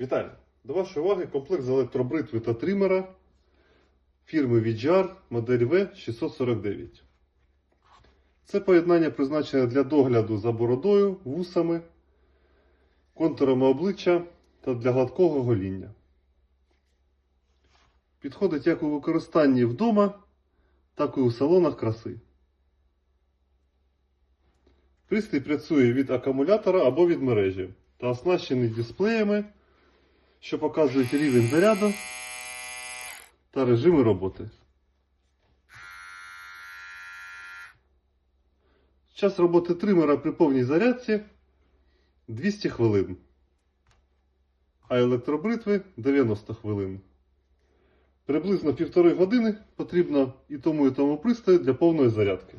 Віталій, до вашої уваги комплект з електробритви та тримера фірми VGR модель V649. Це поєднання призначене для догляду за бородою, вусами, контурами обличчя та для гладкого гоління. Підходить як у використанні вдома, так і у салонах краси. Пристрій працює від акумулятора або від мережі та оснащений дисплеями, що показують рівень заряду та режими роботи. Час роботи тримера при повній зарядці 200 хвилин, а електробритви 90 хвилин. Приблизно півтори години потрібно і тому і тому пристрою для повної зарядки.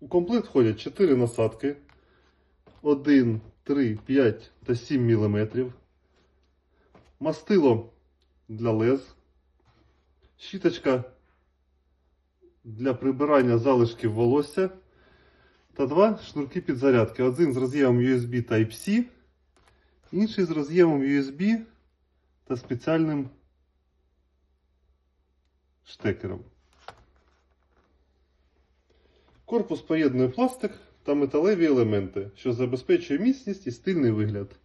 У комплект входять 4 насадки 1, 3, 5 та 7 мм, мастило для лез, щіточка для прибирання залишків волосся та два шнурки підзарядки. Один з роз'ємом USB Type-C, інший з роз'ємом USB та спеціальним штекером. Корпус поєднує пластик та металеві елементи, що забезпечує міцність і стильний вигляд.